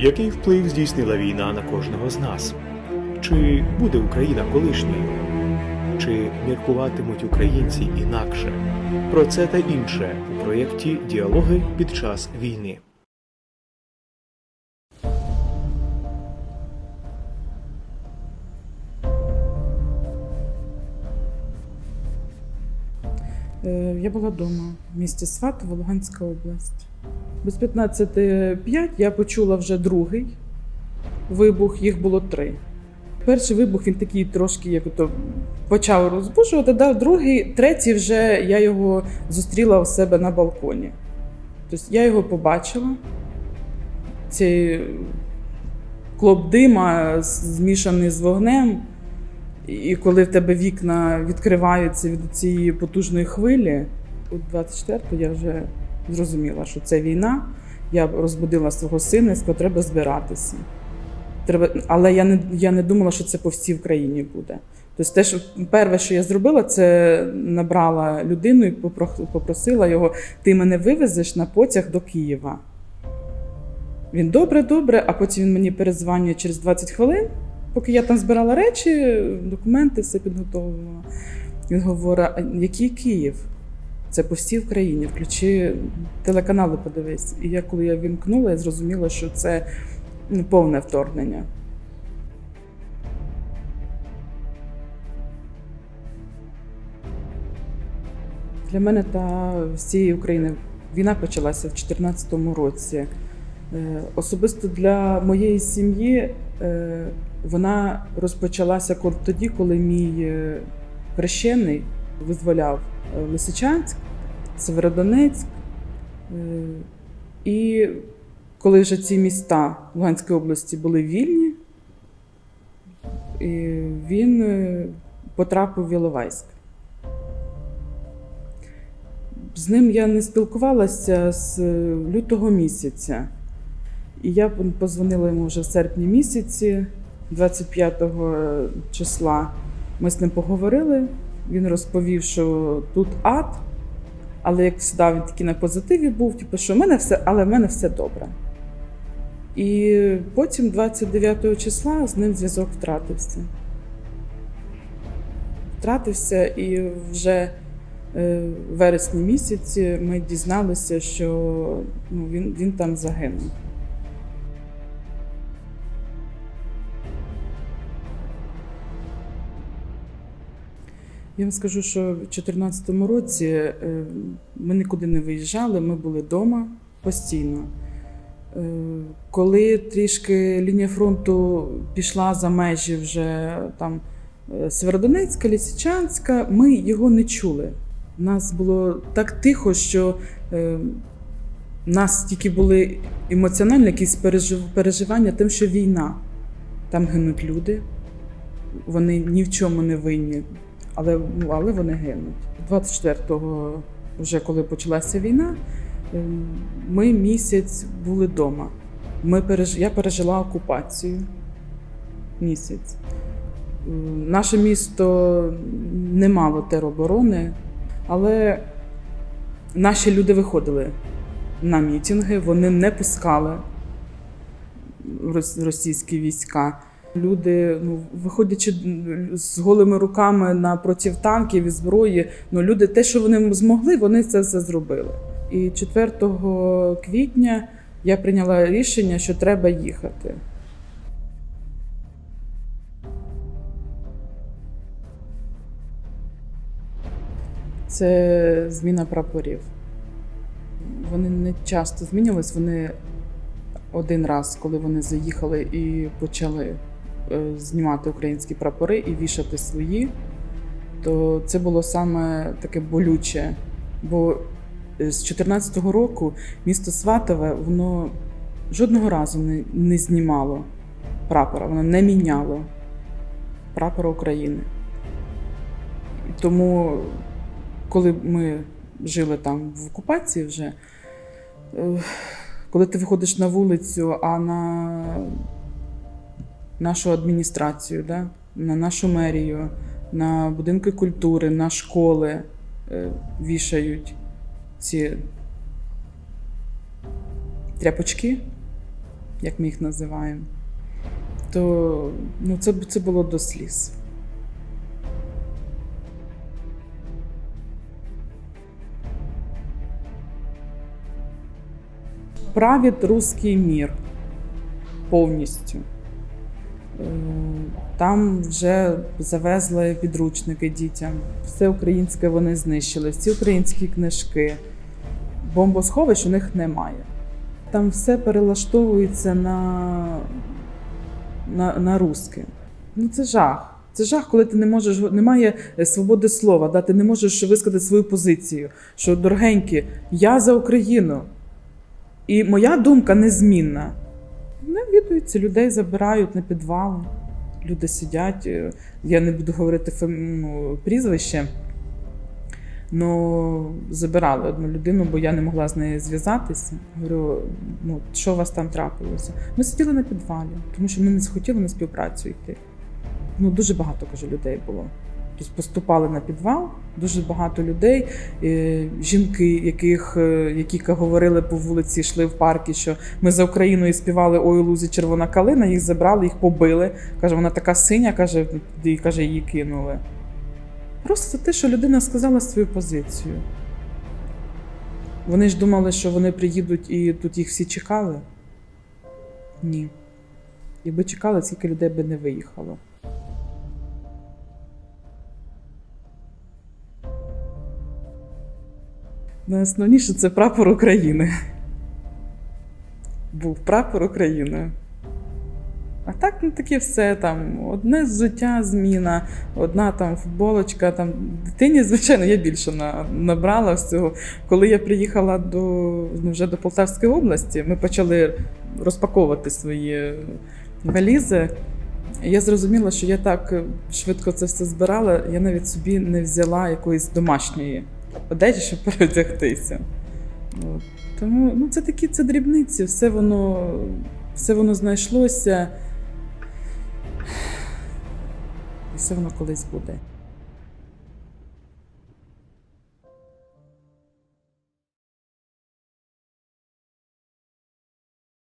Який вплив здійснила війна на кожного з нас? Чи буде Україна колишньою? Чи міркуватимуть українці інакше? Про це та інше у проєкті Діалоги під час війни. Я була вдома в місті Сватово, Луганська область. Без 15.05 я почула вже другий вибух, їх було три. Перший вибух він такий трошки як то почав розбушувати, да, другий, третій вже я його зустріла у себе на балконі. Тобто я його побачила. Цей клоп дима змішаний з вогнем. І коли в тебе вікна відкриваються від цієї потужної хвилі, у 24-го я вже зрозуміла, що це війна. Я розбудила свого сина і сказала, треба збиратися. Треба... Але я не, я не думала, що це по всій Україні буде. Тобто, те, що перше, що я зробила, це набрала людину і попросила його: ти мене вивезеш на потяг до Києва. Він добре, добре, а потім він мені перезвонює через 20 хвилин. Поки я там збирала речі, документи, все підготовувала. Він говорить: який Київ? Це по всій Україні. Включи телеканали, подивись. І я, коли я вімкнула, я зрозуміла, що це ну, повне вторгнення. Для мене та всієї України війна почалася в 2014 році. Е, Особисто для моєї сім'ї е, вона розпочалася тоді, коли мій е, хрещений визволяв Лисичанськ, Северодонецьк. І коли вже ці міста Луганської області були вільні, він потрапив в Іловайськ. З ним я не спілкувалася з лютого місяця. І я позвонила йому вже в серпні місяці, 25 числа. Ми з ним поговорили. Він розповів, що тут ад, але як завжди, він такий на позитиві був, типу, що в мене все, але в мене все добре. І потім, 29 числа, з ним зв'язок втратився. Втратився, і вже е, в вересні місяці ми дізналися, що ну, він, він там загинув. Я вам скажу, що в 2014 році е, ми нікуди не виїжджали, ми були вдома постійно. Е, Коли трішки лінія фронту пішла за межі вже там е, Северодонецька, Лісичанська, ми його не чули. Нас було так тихо, що нас тільки були емоціональні якісь переживання, тим, що війна. Там гинуть люди, вони ні в чому не винні, але, але вони гинуть. 24-го, вже коли почалася війна, ем, ми місяць були вдома. Ми переж... Я пережила окупацію місяць. Ем, Наше місто не мало тероборони, але наші люди виходили на мітинги, вони не пускали російські війська. Люди, ну, виходячи з голими руками на танків і зброї, ну, люди, те, що вони змогли, вони це все зробили. І 4 квітня я прийняла рішення, що треба їхати. Це зміна прапорів. Вони не часто змінювались, вони один раз, коли вони заїхали і почали знімати українські прапори і вішати свої, то це було саме таке болюче. Бо е, з 2014 року місто Сватове воно жодного разу не, не знімало прапора, воно не міняло прапора України. Тому, коли ми жили там в окупації вже, е, коли ти виходиш на вулицю, а на нашу адміністрацію, да? на нашу мерію, на будинки культури, на школи е, вішають ці тряпочки, як ми їх називаємо, то ну, це, це було до сліз. Править русський мір повністю. Там вже завезли підручники дітям. Все українське вони знищили, всі українські книжки. Бомбосховищ у них немає. Там все перелаштовується на, на, на русське. Ну це жах. Це жах, коли ти не можеш, немає свободи слова, да? ти не можеш висказати свою позицію. Що, дорогенькі, я за Україну. І моя думка незмінна. Навідуються, людей забирають на підвал. Люди сидять. е, Я не буду говорити фем- ну, прізвище. Ну, забирали одну людину, бо я не могла з нею зв'язатися. Говорю, ну що у вас там трапилося? Ми сиділи на підвалі, тому що ми не захотіли на співпрацю йти. Ну, дуже багато каже, людей було. Тобто поступали на підвал, дуже багато людей, е, жінки, яких, е, які говорили по вулиці, йшли в парки, що ми за Україну і співали Ой, лузі червона калина, їх забрали, їх побили. Каже, вона така синя, каже, і каже, її кинули. Просто за те, що людина сказала свою позицію. Вони ж думали, що вони приїдуть і тут їх всі чекали. Ні. Якби чекали, скільки людей би не виїхало. Найосновніше це прапор України. Був прапор України. А так, ну таке все там. Одне взуття зміна, одна там футболочка. Там дитині, звичайно, я більше на, набрала всього. Коли я приїхала до ну, вже до Полтавської області, ми почали розпаковувати свої валізи. Я зрозуміла, що я так швидко це все збирала, я навіть собі не взяла якоїсь домашньої одежі, щоб переодягтися. Тому ну, це такі це дрібниці, все воно, все воно знайшлося. І все воно колись буде.